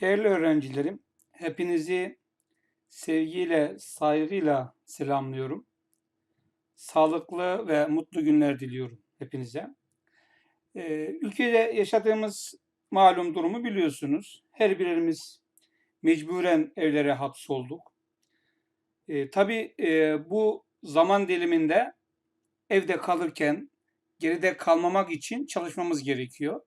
Değerli öğrencilerim, hepinizi sevgiyle, saygıyla selamlıyorum. Sağlıklı ve mutlu günler diliyorum hepinize. Ee, ülkede yaşadığımız malum durumu biliyorsunuz. Her birimiz mecburen evlere hapsolduk. Ee, tabii e, bu zaman diliminde evde kalırken geride kalmamak için çalışmamız gerekiyor.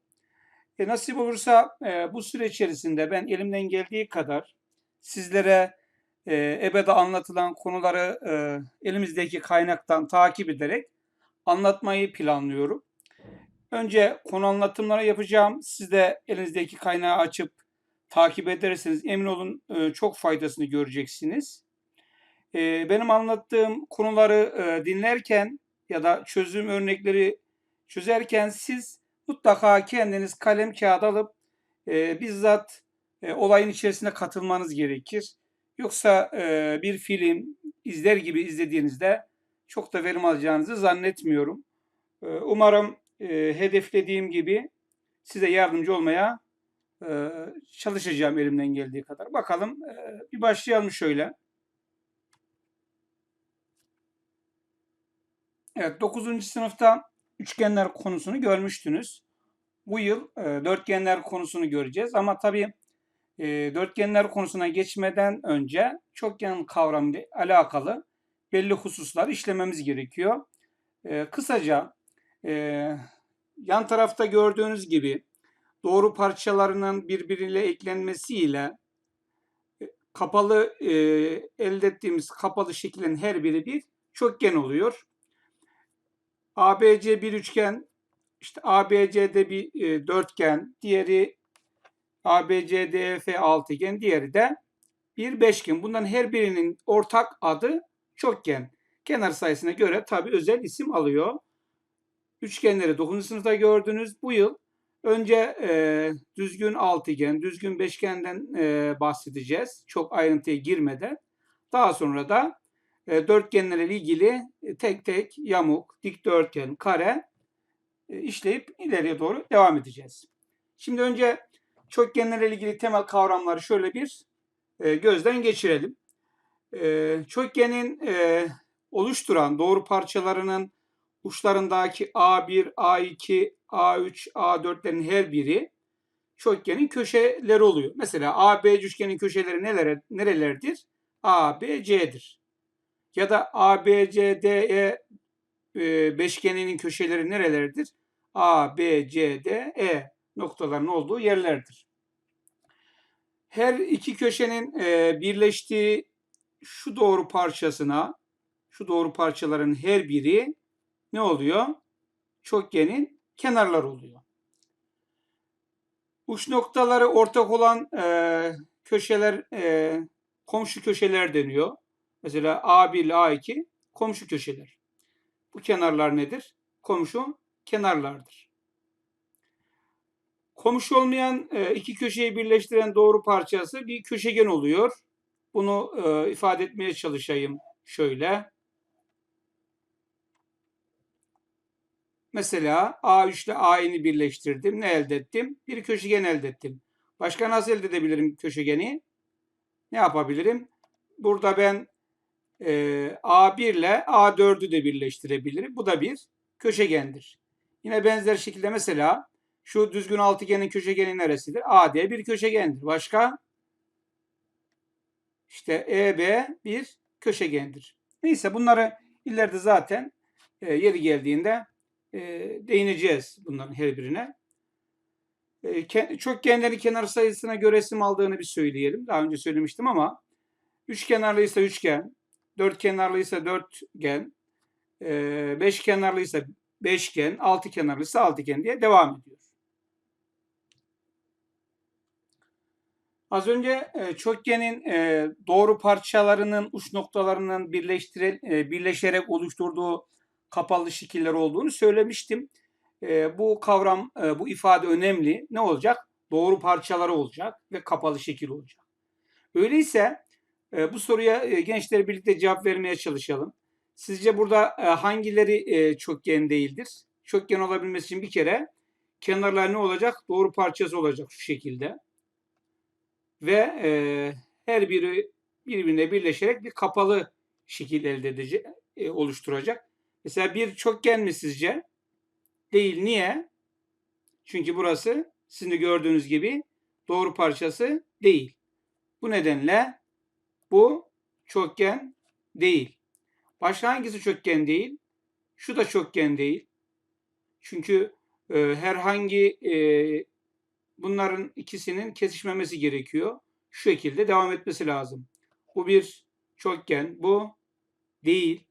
E, nasip olursa e, bu süre içerisinde ben elimden geldiği kadar sizlere e, ebede anlatılan konuları e, elimizdeki kaynaktan takip ederek anlatmayı planlıyorum. Önce konu anlatımları yapacağım. Siz de elinizdeki kaynağı açıp takip ederseniz emin olun e, çok faydasını göreceksiniz. E, benim anlattığım konuları e, dinlerken ya da çözüm örnekleri çözerken siz mutlaka kendiniz kalem kağıt alıp e, bizzat e, olayın içerisine katılmanız gerekir. Yoksa e, bir film izler gibi izlediğinizde çok da verim alacağınızı zannetmiyorum. E, umarım e, hedeflediğim gibi size yardımcı olmaya e, çalışacağım elimden geldiği kadar. Bakalım e, bir başlayalım şöyle. Evet 9. sınıfta üçgenler konusunu görmüştünüz. Bu yıl e, dörtgenler konusunu göreceğiz ama tabii e, dörtgenler konusuna geçmeden önce çokgen kavramı ile alakalı belli hususlar işlememiz gerekiyor. E, kısaca e, yan tarafta gördüğünüz gibi doğru parçalarının birbiriyle eklenmesiyle e, kapalı e, elde ettiğimiz kapalı şeklin her biri bir çokgen oluyor. ABC bir üçgen, işte ABC'de bir e, dörtgen, diğeri ABCDF altıgen, diğeri de bir beşgen. Bunların her birinin ortak adı çokgen. Kenar sayısına göre tabi özel isim alıyor. Üçgenleri 9. sınıfta gördünüz. Bu yıl önce e, düzgün altıgen, düzgün beşgenden e, bahsedeceğiz. Çok ayrıntıya girmeden. Daha sonra da e, dörtgenlerle ilgili e, tek tek yamuk, dikdörtgen, kare e, işleyip ileriye doğru devam edeceğiz. Şimdi önce çokgenlerle ilgili temel kavramları şöyle bir gözden geçirelim. Çokgenin oluşturan doğru parçalarının uçlarındaki A1, A2, A3, A4'lerin her biri çokgenin köşeleri oluyor. Mesela AB üçgenin köşeleri nelere, nerelerdir? A, B, C'dir ya da ABCDE e, beşgeninin köşeleri nereleridir? A, B, C, D, E noktaların olduğu yerlerdir. Her iki köşenin e, birleştiği şu doğru parçasına, şu doğru parçaların her biri ne oluyor? Çokgenin kenarları oluyor. Uç noktaları ortak olan e, köşeler e, komşu köşeler deniyor. Mesela A1 ile A2 komşu köşeler. Bu kenarlar nedir? Komşu kenarlardır. Komşu olmayan e, iki köşeyi birleştiren doğru parçası bir köşegen oluyor. Bunu e, ifade etmeye çalışayım şöyle. Mesela A3 ile A'ni birleştirdim. Ne elde ettim? Bir köşegen elde ettim. Başka nasıl elde edebilirim köşegeni? Ne yapabilirim? Burada ben e, A1 ile A4'ü de birleştirebilirim. Bu da bir köşegendir. Yine benzer şekilde mesela şu düzgün altıgenin köşegeni neresidir? AD bir köşegendir. Başka? İşte EB bir köşegendir. Neyse bunları ileride zaten e, yeri geldiğinde e, değineceğiz bunların her birine. E, ke, çokgenlerin kenar sayısına göre isim aldığını bir söyleyelim. Daha önce söylemiştim ama üç kenarlıysa üçgen, dört kenarlıysa dörtgen, e, beş kenarlıysa beşgen, altı kenarlıysa altıgen diye devam ediyor. Az önce e, çokgenin e, doğru parçalarının uç noktalarının e, birleşerek oluşturduğu kapalı şekiller olduğunu söylemiştim. Bu kavram, bu ifade önemli. Ne olacak? Doğru parçaları olacak ve kapalı şekil olacak. Öyleyse bu soruya gençler birlikte cevap vermeye çalışalım. Sizce burada e, hangileri e, çokgen değildir? Çokgen olabilmesi için bir kere kenarlar ne olacak? Doğru parçası olacak şu şekilde. ve e, her biri birbirine birleşerek bir kapalı şekil elde edecek, e, oluşturacak. Mesela bir çokgen mi sizce? Değil. Niye? Çünkü burası sizin de gördüğünüz gibi doğru parçası değil. Bu nedenle bu çokgen değil. Başka hangisi değil? Şu da çokgen değil. Çünkü e, herhangi e, bunların ikisinin kesişmemesi gerekiyor. Şu şekilde devam etmesi lazım. Bu bir çokgen. Bu değil.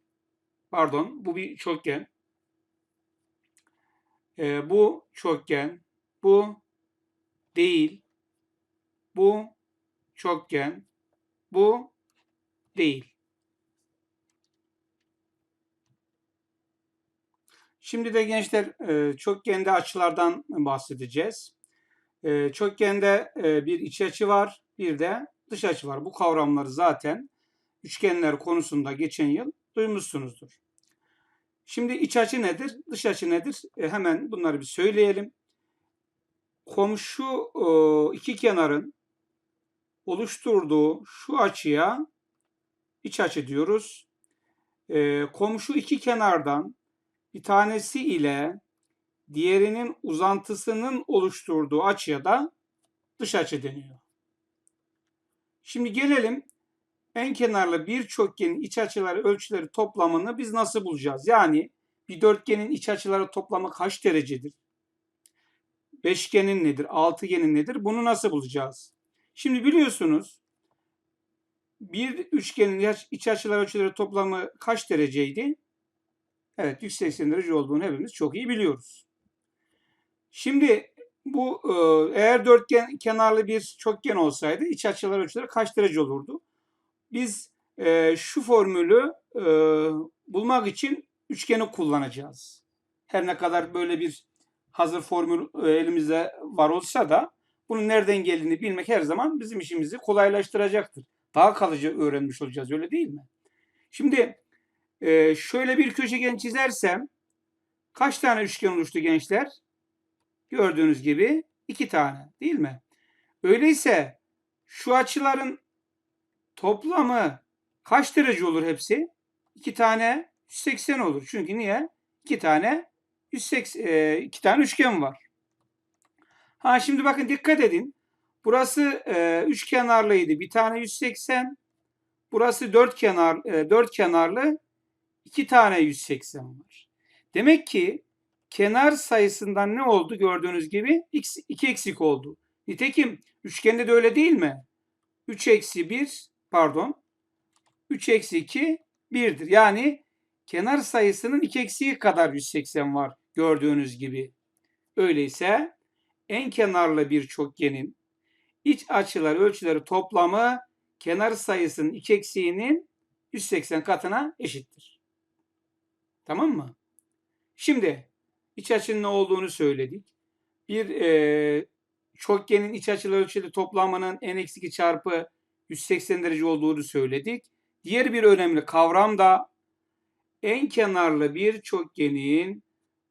Pardon. Bu bir çokgen. E, bu çokgen. Bu değil. Bu çokgen. Bu değil. Şimdi de gençler e, çokgende açılardan bahsedeceğiz. E, çokgende e, bir iç açı var, bir de dış açı var. Bu kavramları zaten üçgenler konusunda geçen yıl duymuşsunuzdur. Şimdi iç açı nedir, dış açı nedir? Hemen bunları bir söyleyelim. Komşu iki kenarın oluşturduğu şu açıya iç açı diyoruz. Komşu iki kenardan bir tanesi ile diğerinin uzantısının oluşturduğu açıya da dış açı deniyor. Şimdi gelelim en kenarlı bir çokgenin iç açıları ölçüleri toplamını biz nasıl bulacağız? Yani bir dörtgenin iç açıları toplamı kaç derecedir? Beşgenin nedir? Altıgenin nedir? Bunu nasıl bulacağız? Şimdi biliyorsunuz bir üçgenin iç açıları ölçüleri toplamı kaç dereceydi? Evet 180 derece olduğunu hepimiz çok iyi biliyoruz. Şimdi bu e, eğer dörtgen kenarlı bir çokgen olsaydı iç açılar ölçüleri kaç derece olurdu? Biz e, şu formülü e, bulmak için üçgeni kullanacağız. Her ne kadar böyle bir hazır formül elimizde var olsa da bunun nereden geldiğini bilmek her zaman bizim işimizi kolaylaştıracaktır. Daha kalıcı öğrenmiş olacağız öyle değil mi? Şimdi ee, şöyle bir köşegen çizersem kaç tane üçgen oluştu gençler? Gördüğünüz gibi iki tane değil mi? Öyleyse şu açıların toplamı kaç derece olur hepsi? İki tane 180 olur. Çünkü niye? İki tane 180, e, iki tane üçgen var. Ha şimdi bakın dikkat edin. Burası e, üç kenarlıydı. Bir tane 180. Burası dört kenar e, dört kenarlı. 2 tane 180 var. Demek ki kenar sayısından ne oldu gördüğünüz gibi? X, 2 eksik oldu. Nitekim üçgende de öyle değil mi? 3 eksi 1 pardon 3 eksi 2 1'dir. Yani kenar sayısının 2 eksiği kadar 180 var gördüğünüz gibi. Öyleyse en kenarlı bir çokgenin iç açılar ölçüleri toplamı kenar sayısının 2 eksiğinin 180 katına eşittir. Tamam mı? Şimdi iç açının ne olduğunu söyledik. Bir e, çokgenin iç açılı ölçüleri toplamının n eksi 2 çarpı 180 derece olduğunu söyledik. Diğer bir önemli kavram da en kenarlı bir çokgenin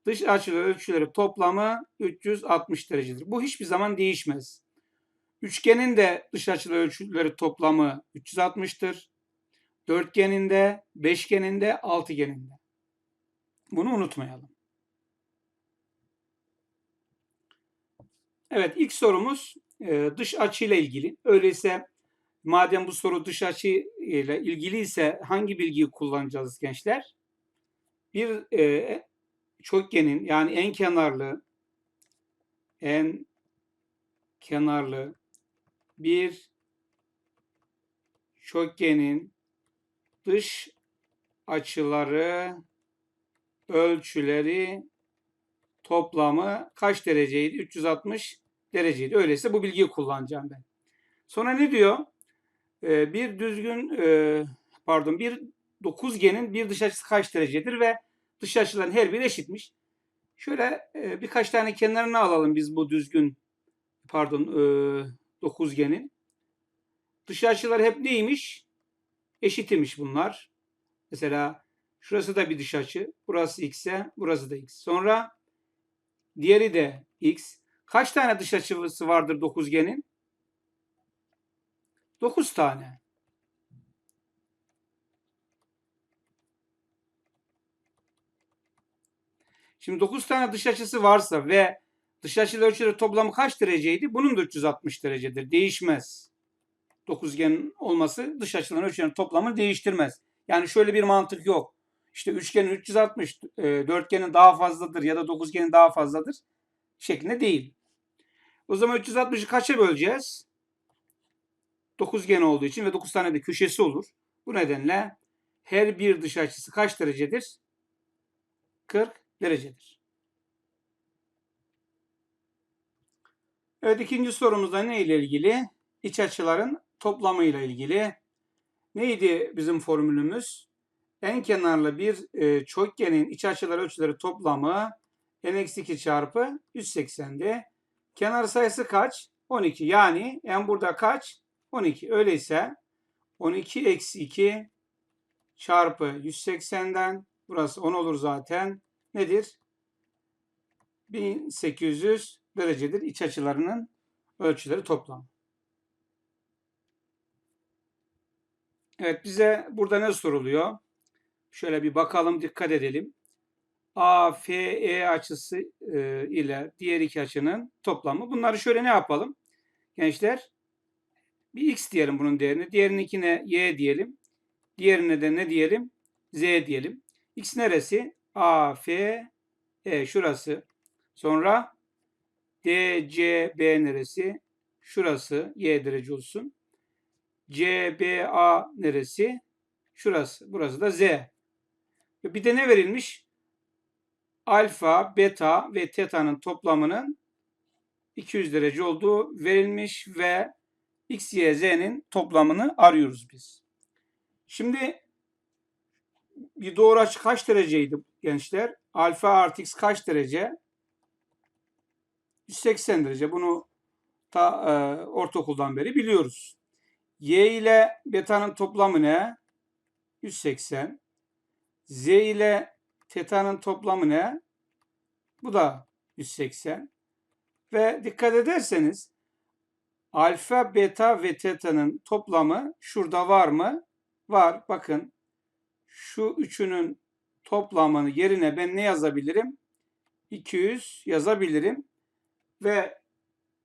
dış açılı ölçüleri toplamı 360 derecedir. Bu hiçbir zaman değişmez. Üçgenin de dış açılı ölçüleri toplamı 360'tır. Dörtgenin de, beşgenin de, altıgenin de. Bunu unutmayalım. Evet ilk sorumuz e, dış açı ile ilgili. Öyleyse madem bu soru dış açı ile ilgili ise hangi bilgiyi kullanacağız gençler? Bir e, çokgenin yani en kenarlı en kenarlı bir çokgenin dış açıları ölçüleri toplamı kaç dereceydi? 360 dereceydi. Öyleyse bu bilgiyi kullanacağım ben. Sonra ne diyor? Ee, bir düzgün e, pardon bir dokuzgenin bir dış açısı kaç derecedir ve dış açıların her biri eşitmiş. Şöyle e, birkaç tane kenarını alalım biz bu düzgün pardon e, dokuzgenin. Dış açılar hep neymiş? Eşit imiş bunlar. Mesela Şurası da bir dış açı. Burası x'e, burası da x. Sonra diğeri de x. Kaç tane dış açısı vardır dokuzgenin? 9 tane. Şimdi 9 tane dış açısı varsa ve dış açılı ölçüleri toplamı kaç dereceydi? Bunun da 360 derecedir. Değişmez. Dokuzgen olması dış açıların ölçülerin toplamını değiştirmez. Yani şöyle bir mantık yok. İşte üçgenin 360, e, dörtgenin daha fazladır ya da dokuzgenin daha fazladır şeklinde değil. O zaman 360'ı kaça böleceğiz? Dokuzgen olduğu için ve 9 tane de köşesi olur. Bu nedenle her bir dış açısı kaç derecedir? 40 derecedir. Evet ikinci sorumuzda ne ile ilgili? İç açıların toplamı ile ilgili. Neydi bizim formülümüz? En kenarlı bir e, çokgenin iç açıları ölçüleri toplamı n-2 çarpı 180'di. Kenar sayısı kaç? 12. Yani en burada kaç? 12. Öyleyse 12 eksi 2 çarpı 180'den burası 10 olur zaten. Nedir? 1800 derecedir iç açılarının ölçüleri toplam. Evet bize burada ne soruluyor? Şöyle bir bakalım dikkat edelim. AFE açısı e, ile diğer iki açının toplamı. Bunları şöyle ne yapalım? Gençler bir x diyelim bunun değerini. Diğerininkine y diyelim. Diğerine de ne diyelim? z diyelim. x neresi? AFE şurası. Sonra DCB neresi? Şurası y derece olsun. CBA neresi? Şurası. Burası da Z. Bir de ne verilmiş? Alfa, beta ve teta'nın toplamının 200 derece olduğu verilmiş ve x, y, z'nin toplamını arıyoruz biz. Şimdi bir doğru açı kaç dereceydi gençler? Alfa artı x kaç derece? 180 derece. Bunu ta e, ortaokuldan beri biliyoruz. Y ile beta'nın toplamı ne? 180. Z ile teta'nın toplamı ne? Bu da 180. Ve dikkat ederseniz alfa, beta ve teta'nın toplamı şurada var mı? Var. Bakın şu üçünün toplamını yerine ben ne yazabilirim? 200 yazabilirim. Ve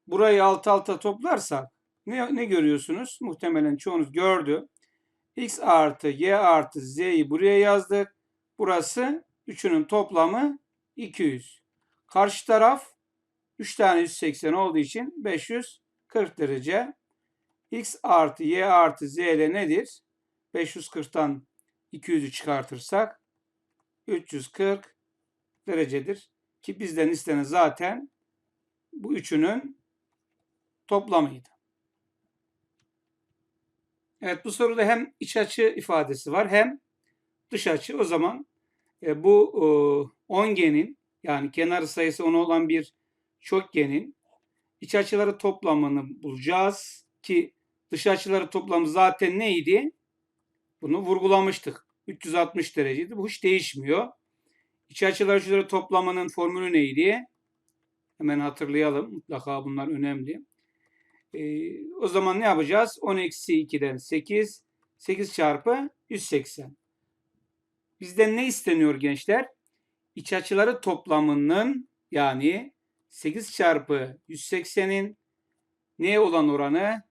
burayı alt alta toplarsak ne, ne görüyorsunuz? Muhtemelen çoğunuz gördü. X artı Y artı Z'yi buraya yazdık. Burası üçünün toplamı 200. Karşı taraf 3 tane 180 olduğu için 540 derece. X artı Y artı Z ile nedir? 540'tan 200'ü çıkartırsak 340 derecedir. Ki bizden istenen zaten bu üçünün toplamıydı. Evet bu soruda hem iç açı ifadesi var hem dış açı. O zaman e, bu e, ongenin yani kenar sayısı 10 olan bir çokgenin iç açıları toplamını bulacağız ki dış açıları toplamı zaten neydi? Bunu vurgulamıştık. 360 dereceydi. Bu hiç değişmiyor. İç açılar açıları toplamının formülü neydi? Hemen hatırlayalım. Mutlaka bunlar önemli. Ee, o zaman ne yapacağız? 10 eksi 2'den 8. 8 çarpı 180. Bizden ne isteniyor gençler? İç açıları toplamının yani 8 çarpı 180'in neye olan oranı?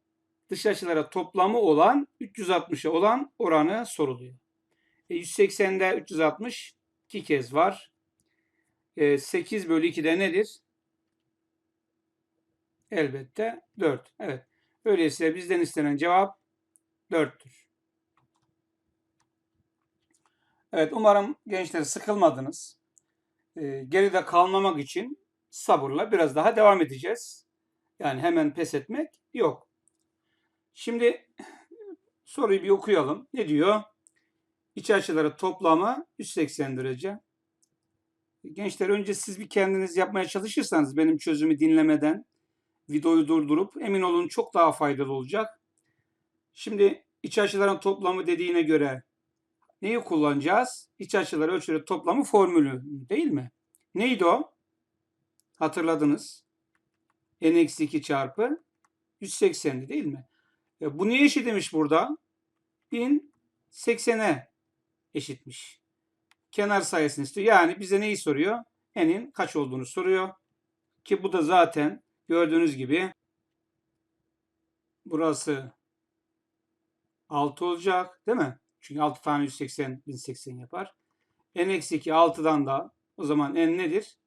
Dış açılara toplamı olan 360'a olan oranı soruluyor. E 180'de 360 iki kez var. E 8 bölü 2'de nedir? Elbette 4. Evet. Öyleyse bizden istenen cevap 4'tür. Evet umarım gençler sıkılmadınız. Ee, geride kalmamak için sabırla biraz daha devam edeceğiz. Yani hemen pes etmek yok. Şimdi soruyu bir okuyalım. Ne diyor? İç açıları toplamı 180 derece. Gençler önce siz bir kendiniz yapmaya çalışırsanız benim çözümü dinlemeden videoyu durdurup emin olun çok daha faydalı olacak. Şimdi iç açıların toplamı dediğine göre neyi kullanacağız? İç açılar ölçüleri toplamı formülü değil mi? Neydi o? Hatırladınız. n-2 çarpı 180'di değil mi? E, bu niye eşitmiş burada? 1080'e eşitmiş. Kenar sayısını istiyor. Yani bize neyi soruyor? N'in kaç olduğunu soruyor. Ki bu da zaten gördüğünüz gibi burası 6 olacak değil mi? Çünkü 6 tane 180 1080 yapar. N eksi 2 6'dan da o zaman N nedir?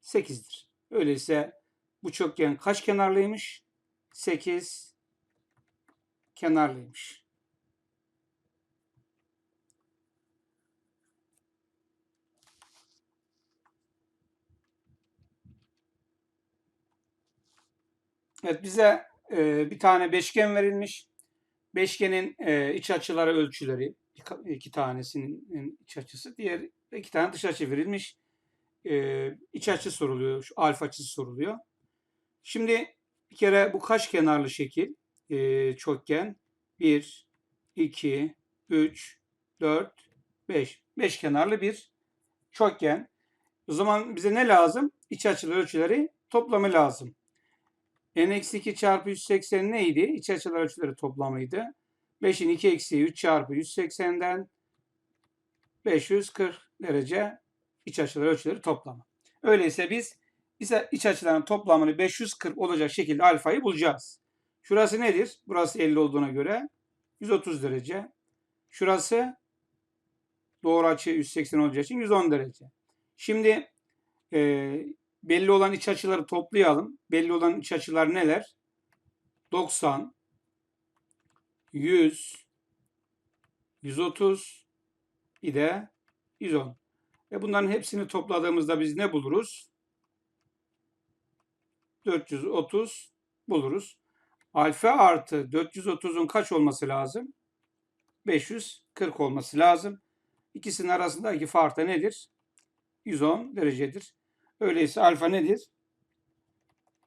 8'dir. Öyleyse bu çokgen kaç kenarlıymış? 8 kenarlıymış. Evet bize e, bir tane beşgen verilmiş. Beşgenin e, iç açıları ölçüleri iki- tanesinin iç açısı, diğer iki tane dış açı verilmiş. E, iç açı soruluyor, şu alfa açısı soruluyor. Şimdi bir kere bu kaç kenarlı şekil? E, çokgen 1, 2, 3, 4, 5. 5 kenarlı bir çokgen. O zaman bize ne lazım? İç açılı ölçüleri toplamı lazım. N-2 çarpı 180 neydi? İç açılar ölçüleri toplamıydı. 5'in 2 eksiği 3 çarpı 180'den 540 derece iç açılar ölçüleri toplamı. Öyleyse biz iç açıların toplamını 540 olacak şekilde alfayı bulacağız. Şurası nedir? Burası 50 olduğuna göre 130 derece. Şurası doğru açı 180 olacağı için 110 derece. Şimdi e, belli olan iç açıları toplayalım. Belli olan iç açılar neler? 90, 100, 130, bir de 110. E bunların hepsini topladığımızda biz ne buluruz? 430 buluruz. Alfa artı 430'un kaç olması lazım? 540 olması lazım. İkisinin arasındaki fark da nedir? 110 derecedir. Öyleyse alfa nedir?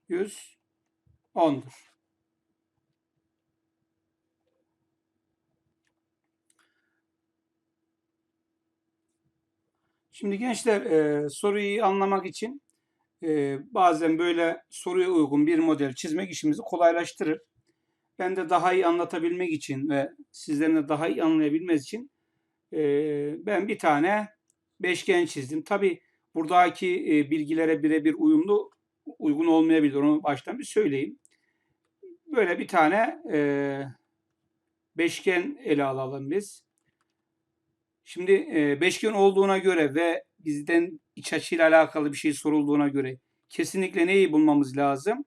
110'dur. Şimdi gençler e, soruyu anlamak için e, bazen böyle soruya uygun bir model çizmek işimizi kolaylaştırır. Ben de daha iyi anlatabilmek için ve sizlerin de daha iyi anlayabilmeniz için e, ben bir tane beşgen çizdim. Tabi buradaki e, bilgilere birebir uyumlu uygun olmayabilir. Onu baştan bir söyleyeyim. Böyle bir tane e, beşgen ele alalım biz. Şimdi e, beşgen olduğuna göre ve bizden iç açıyla alakalı bir şey sorulduğuna göre kesinlikle neyi bulmamız lazım?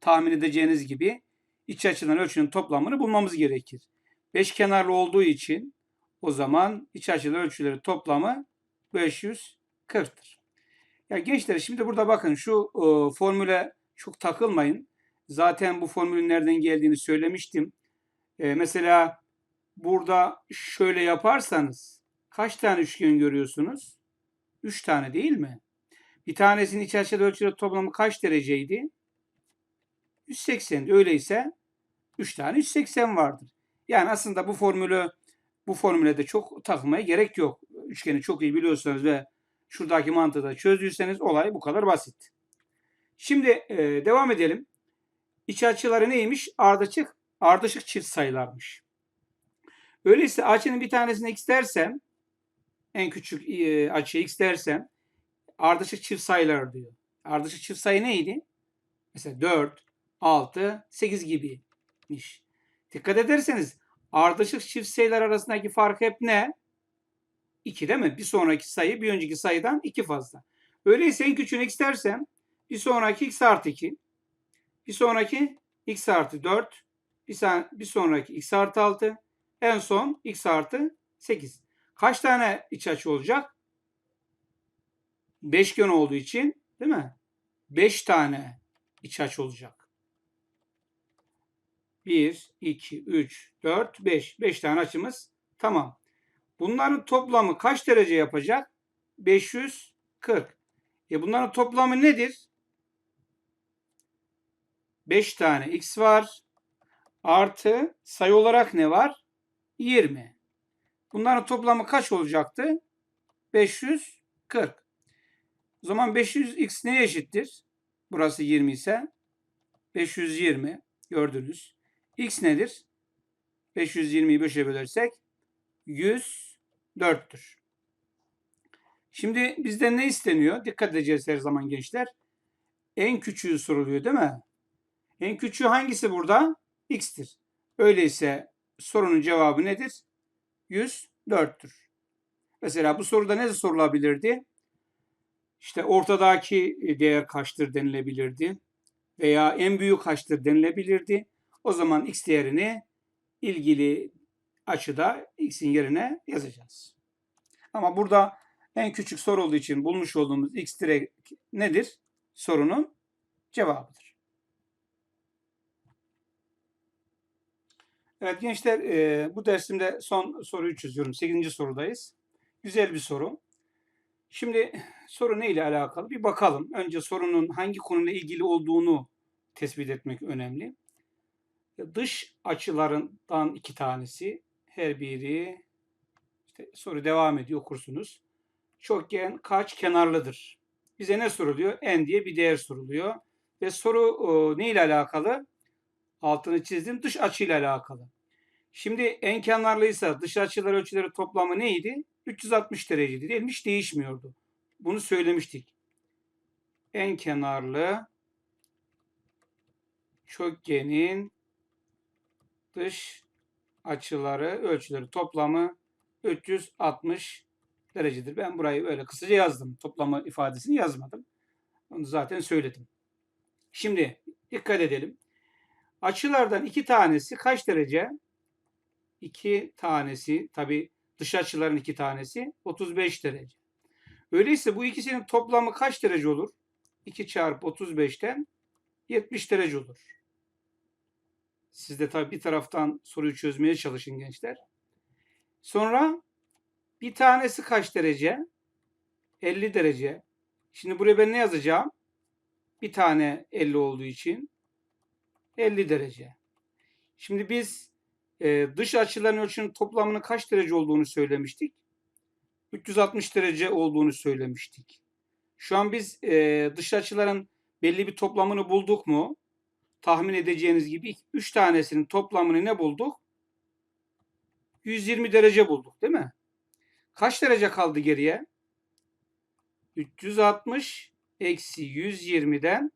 Tahmin edeceğiniz gibi iç açıdan ölçünün toplamını bulmamız gerekir. Beş kenarlı olduğu için o zaman iç açılı ölçüleri toplamı 540'tır. Ya gençler şimdi burada bakın şu e, formüle çok takılmayın. Zaten bu formülün nereden geldiğini söylemiştim. E, mesela burada şöyle yaparsanız kaç tane üçgen görüyorsunuz? 3 tane değil mi? Bir tanesinin iç açılı ölçüleri toplamı kaç dereceydi? 180. Öyleyse 3 tane 180 vardır. Yani aslında bu formülü bu formüle de çok takmaya gerek yok. Üçgeni çok iyi biliyorsanız ve şuradaki mantığı da çözdüyseniz olay bu kadar basit. Şimdi e, devam edelim. İç açıları neymiş? Ardışık, ardışık çift sayılarmış. Öyleyse açının bir tanesini x dersem en küçük e, açı x dersem ardışık çift sayılar diyor. Ardışık çift sayı neydi? Mesela 4, 6, 8 gibiymiş. Dikkat ederseniz ardışık çift sayılar arasındaki fark hep ne? 2 değil mi? Bir sonraki sayı bir önceki sayıdan 2 fazla. Öyleyse en küçüğünü x dersem bir sonraki x artı 2, bir sonraki x artı 4, bir, bir sonraki x artı 6, en son x artı 8. Kaç tane iç açı olacak? Beşgen olduğu için değil mi? 5 tane iç açı olacak. 1, 2, 3, 4, 5. 5 tane açımız tamam. Bunların toplamı kaç derece yapacak? 540. E bunların toplamı nedir? 5 tane x var. Artı sayı olarak ne var? 20. Bunların toplamı kaç olacaktı? 540. O zaman 500x neye eşittir? Burası 20 ise 520 gördünüz. X nedir? 520'yi 5'e bölersek 104'tür. Şimdi bizden ne isteniyor? Dikkat edeceğiz her zaman gençler. En küçüğü soruluyor değil mi? En küçüğü hangisi burada? X'tir. Öyleyse sorunun cevabı nedir? 104'tür. Mesela bu soruda ne sorulabilirdi? İşte ortadaki değer kaçtır denilebilirdi. Veya en büyük kaçtır denilebilirdi. O zaman x değerini ilgili açıda x'in yerine yazacağız. Ama burada en küçük soru olduğu için bulmuş olduğumuz x direkt nedir? Sorunun cevabıdır. Evet gençler e, bu dersimde son soruyu çözüyorum. 8. sorudayız. Güzel bir soru. Şimdi soru ne ile alakalı? Bir bakalım. Önce sorunun hangi konuyla ilgili olduğunu tespit etmek önemli. Dış açılarından iki tanesi. Her biri işte soru devam ediyor okursunuz. Çokgen kaç kenarlıdır? Bize ne soruluyor? N diye bir değer soruluyor. Ve soru o, ne ile alakalı? Altını çizdim. Dış açıyla alakalı. Şimdi en kenarlıysa dış açılar ölçüleri toplamı neydi? 360 dereceydi değil değişmiyordu. Bunu söylemiştik. En kenarlı çokgenin dış açıları ölçüleri toplamı 360 derecedir. Ben burayı böyle kısaca yazdım. Toplama ifadesini yazmadım. Onu zaten söyledim. Şimdi dikkat edelim. Açılardan iki tanesi kaç derece? İki tanesi tabi dış açıların iki tanesi 35 derece. Öyleyse bu ikisinin toplamı kaç derece olur? 2 çarpı 35'ten 70 derece olur. Siz de tabi bir taraftan soruyu çözmeye çalışın gençler. Sonra bir tanesi kaç derece? 50 derece. Şimdi buraya ben ne yazacağım? Bir tane 50 olduğu için 50 derece. Şimdi biz e, dış açıların ölçünün toplamının kaç derece olduğunu söylemiştik. 360 derece olduğunu söylemiştik. Şu an biz e, dış açıların belli bir toplamını bulduk mu? Tahmin edeceğiniz gibi 3 tanesinin toplamını ne bulduk? 120 derece bulduk değil mi? Kaç derece kaldı geriye? 360 eksi 120'den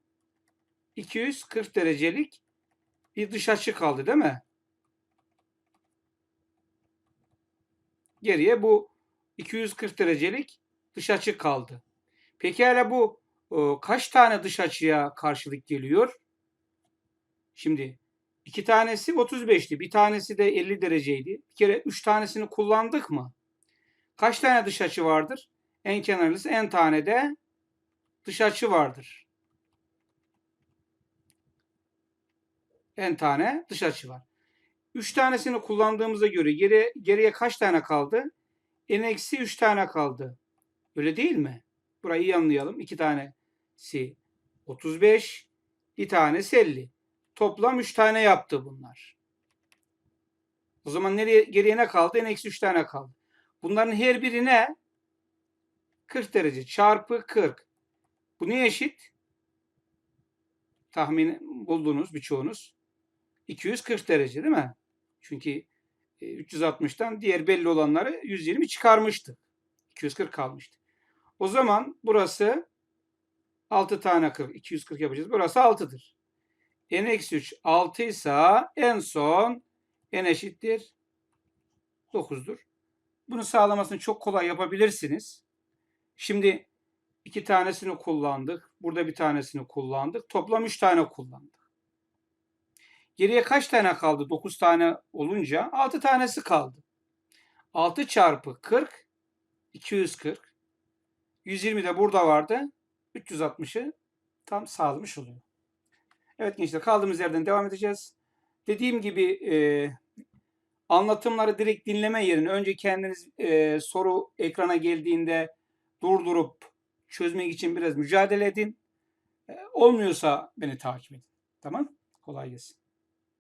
240 derecelik bir dış açı kaldı değil mi? Geriye bu 240 derecelik dış açı kaldı. Peki hala bu kaç tane dış açıya karşılık geliyor? Şimdi iki tanesi 35'ti. Bir tanesi de 50 dereceydi. Bir kere 3 tanesini kullandık mı? Kaç tane dış açı vardır? En kenarlısı en tane de dış açı vardır. En tane dış açı var. 3 tanesini kullandığımıza göre geri, geriye kaç tane kaldı? n eksi 3 tane kaldı. Öyle değil mi? Burayı iyi anlayalım. 2 tanesi 35, bir tanesi 50. Toplam 3 tane yaptı bunlar. O zaman nereye geriye ne kaldı? n eksi 3 tane kaldı. Bunların her biri ne? 40 derece çarpı 40. Bu ne eşit? Tahmin buldunuz birçoğunuz. 240 derece değil mi? Çünkü 360'tan e, diğer belli olanları 120 çıkarmıştı. 240 kalmıştı. O zaman burası 6 tane 40. 240 yapacağız. Burası 6'dır. N eksi 3 6 ise en son n eşittir 9'dur. Bunu sağlamasını çok kolay yapabilirsiniz. Şimdi iki tanesini kullandık. Burada bir tanesini kullandık. Toplam üç tane kullandık. Geriye kaç tane kaldı? 9 tane olunca 6 tanesi kaldı. 6 çarpı 40 240. 120 de burada vardı. 360'ı tam sağlamış oluyor. Evet gençler kaldığımız yerden devam edeceğiz. Dediğim gibi e, anlatımları direkt dinleme yerine önce kendiniz e, soru ekrana geldiğinde durdurup çözmek için biraz mücadele edin. E, olmuyorsa beni takip edin. Tamam? Kolay gelsin.